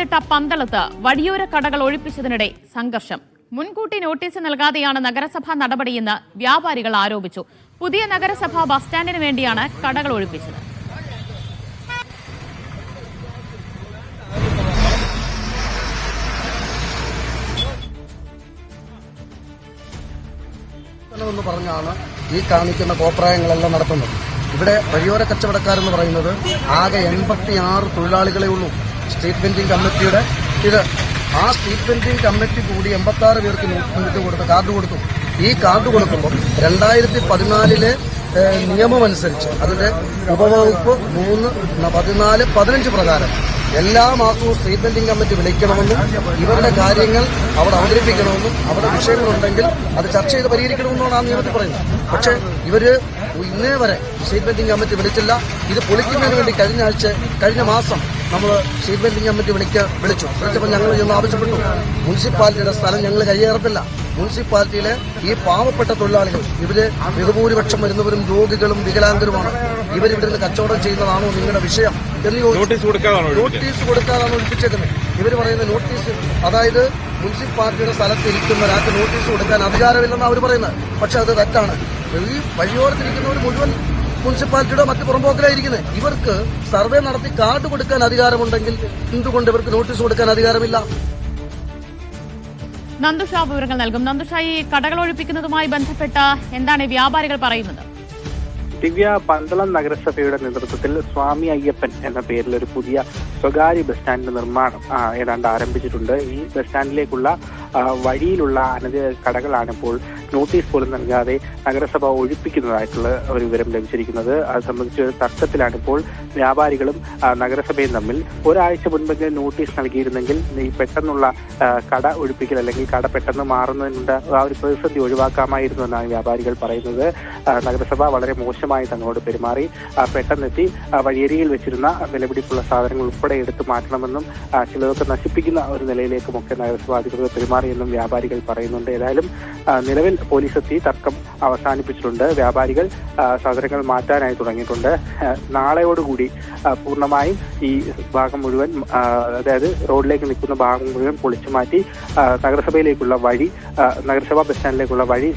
പത്തനംതിട്ട പന്തളത്ത് വഴിയോര കടകൾ ഒഴിപ്പിച്ചതിനിടെ സംഘർഷം. മുൻകൂട്ടി നോട്ടീസ് നൽകാതെയാണ് നഗരസഭാ നടപടിയെന്ന് വ്യാപാരികൾ ആരോപിച്ചു. പുതിയ നഗരസഭ ബസ് സ്റ്റാൻഡിന് വേണ്ടിയാണ് കടകൾ ഒഴിപ്പിച്ചത്. എന്ന് പറഞ്ഞാണ് ഈ കാണിക്കുന്ന കോപ്രായങ്ങളെല്ലാം നടത്തുന്നത്. ഇവിടെ വഴിയോര കച്ചവടക്കാരെന്ന് പറയുന്നത് ആകെ എൺപത്തിയാറ് തൊഴിലാളികളെ ഉള്ളൂ. സ്റ്റേറ്റ് ബെഞ്ചിങ് കമ്മിറ്റിയുടെ ഇത്. ആ സ്റ്റേറ്റ് ബെഞ്ചിങ് കമ്മിറ്റി കൂടി എൺപത്തി ആറ് പേർക്ക് നോട്ട് കൊടുത്തു കാർഡ് കൊടുത്തു. ഈ കാർഡ് കൊടുക്കുമ്പോൾ രണ്ടായിരത്തി പതിനാലിലെ നിയമമനുസരിച്ച് അതിന്റെ ഉപവകുപ്പ് മൂന്ന് പതിനാല് പതിനഞ്ച് പ്രകാരം എല്ലാ മാസവും സ്റ്റേറ്റ് ബെഞ്ചിങ് കമ്മിറ്റി വിളിക്കണമെന്നും ഇവരുടെ കാര്യങ്ങൾ അവിടെ അവതരിപ്പിക്കണമെന്നും അവിടെ വിഷയങ്ങളുണ്ടെങ്കിൽ അത് ചർച്ച ചെയ്ത് പരിഹരിക്കണമെന്നാണ് ആ നിയമത്തിൽ പറയുന്നത്. പക്ഷേ ഇവർ ഇന്നേ വരെ സ്റ്റേറ്റ് ബെഞ്ചിങ് കമ്മിറ്റി വിളിച്ചില്ല. ഇത് പൊളിക്കുന്നതിന് വേണ്ടി കഴിഞ്ഞ ആഴ്ച കഴിഞ്ഞ മാസം നമ്മൾ സ്റ്റേറ്റ് ബെഞ്ചിങ് കമ്മിറ്റി വിളിക്ക വിളിച്ചു. വിളിച്ചപ്പോൾ ഞങ്ങൾ ചെന്ന് ആവശ്യപ്പെട്ടു. മുനിസിപ്പാലിറ്റിയുടെ സ്ഥലം ഞങ്ങൾ കയ്യേറത്തില്ല മുനിസിപ്പാലിറ്റിയിലെ ഈ പാവപ്പെട്ട തൊഴിലാളികൾ ഇവർ ബഹുഭൂരിപക്ഷം വരുന്നവരും രോഗികളും വികലാംഗരുമാണ്. ഇവരിവിടുന്ന് കച്ചവടം ചെയ്യുന്നതാണോ നിങ്ങളുടെ വിഷയം എന്ന് നോട്ടീസ് കൊടുക്കാതാണോ ഒഴിപ്പിച്ചേക്കുന്നത്? ഇവർ പറയുന്ന നോട്ടീസ് അതായത് മുനിസിപ്പാലിറ്റിയുടെ സ്ഥലത്ത് ഇരിക്കുന്ന ഒരാൾക്ക് നോട്ടീസ് കൊടുക്കാൻ അധികാരമില്ലെന്ന് അവർ പറയുന്നത്. പക്ഷെ അത് തെറ്റാണ്. ഈ വഴിയോരത്തിരിക്കുന്നവർ മുഴുവൻ മുനിസിപ്പാലിറ്റിയുടെ മറ്റ് പുറമ്പോക്കിലായിരിക്കുന്നത് ഇവർക്ക് സർവേ നടത്തി കാർഡ് കൊടുക്കാൻ അധികാരമുണ്ടെങ്കിൽ എന്തുകൊണ്ട് ഇവർക്ക് നോട്ടീസ് കൊടുക്കാൻ അധികാരമില്ല? നന്ദുഷ വിവരങ്ങൾ നൽകും. നന്ദുഷ ഈ കടകൾ ഒഴിപ്പിക്കുന്നതുമായി ബന്ധപ്പെട്ട എന്താണ് വ്യാപാരികൾ പറയുന്നത്? ദിവ്യ പന്തളം നഗരസഭയുടെ നേതൃത്വത്തിൽ സ്വാമി അയ്യപ്പൻ എന്ന പേരിൽ ഒരു പുതിയ സ്വകാര്യ ബസ് സ്റ്റാൻഡിന്റെ നിർമ്മാണം ഏതാണ്ട് ആരംഭിച്ചിട്ടുണ്ട്. ഈ ബസ് സ്റ്റാൻഡിലേക്കുള്ള വഴിയിലുള്ള അനധികൃത കടകളാണ് ഇപ്പോൾ നോട്ടീസ് പോലും നൽകാതെ നഗരസഭ ഒഴിപ്പിക്കുന്നതായിട്ടുള്ള ഒരു വിവരം ലഭിച്ചിരിക്കുന്നത്. അത് സംബന്ധിച്ച് തർക്കത്തിലാണ് ഇപ്പോൾ വ്യാപാരികളും നഗരസഭയും തമ്മിൽ. ഒരാഴ്ച മുൻപെങ്കിലും നോട്ടീസ് നൽകിയിരുന്നെങ്കിൽ ഈ പെട്ടെന്നുള്ള കട ഒഴിപ്പിക്കൽ അല്ലെങ്കിൽ കട പെട്ടെന്ന് മാറുന്നതിനുള്ള ആ ഒരു പ്രതിസന്ധി ഒഴിവാക്കാമായിരുന്നു എന്നാണ് വ്യാപാരികൾ പറയുന്നത്. നഗരസഭ വളരെ മോശമായി തങ്ങളോട് പെരുമാറി പെട്ടെന്നെത്തി വഴിയരിയിൽ വെച്ചിരുന്ന വിലപിടിപ്പുള്ള സാധനങ്ങൾ ഉൾപ്പെടെ എടുത്തു മാറ്റണമെന്നും ചിലതൊക്കെ നശിപ്പിക്കുന്ന ഒരു നിലയിലേക്കുമൊക്കെ നഗരസഭ അധികൃതർ പെരുമാറിയെന്നും വ്യാപാരികൾ പറയുന്നുണ്ട്. ഏതായാലും നിലവിൽ പോലീസ് എത്തി തർക്കം അവസാനിപ്പിച്ചിട്ടുണ്ട്. വ്യാപാരികൾ സദനങ്ങൾ മാറ്റാനായി തുടങ്ങിയിട്ടുണ്ട്. നാളെയോടുകൂടി പൂർണമായും ഈ ഭാഗം മുഴുവൻ അതായത് റോഡിലേക്ക് നിൽക്കുന്ന ഭാഗം മുഴുവൻ പൊളിച്ചു മാറ്റി നഗരസഭയിലേക്കുള്ള വഴി നഗരസഭാ ബസ് സ്റ്റാൻഡിലേക്കുള്ള വഴി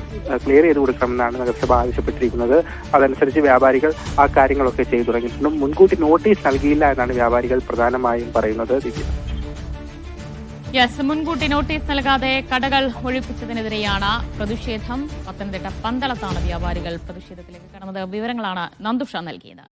ക്ലിയർ ചെയ്ത് കൊടുക്കണമെന്നാണ് നഗരസഭ ആവശ്യപ്പെട്ടിരിക്കുന്നത്. അതനുസരിച്ച് വ്യാപാരികൾ ആ കാര്യങ്ങളൊക്കെ ചെയ്തു തുടങ്ങിയിട്ടുണ്ട്. മുൻകൂട്ടി നോട്ടീസ് നൽകിയില്ല എന്നാണ് വ്യാപാരികൾ പ്രധാനമായും പറയുന്നത്. യെസ് മുൻകൂട്ടി നോട്ടീസ് നൽകാതെ കടകൾ ഒഴിപ്പിച്ചതിനെതിരെയാണ് പ്രതിഷേധം. പത്തനംതിട്ട പന്തളത്താണ് വ്യാപാരികൾ പ്രതിഷേധത്തിലേക്ക് കടന്നത്. വിവരങ്ങളാണ് നന്ദുഷ നൽകിയത്.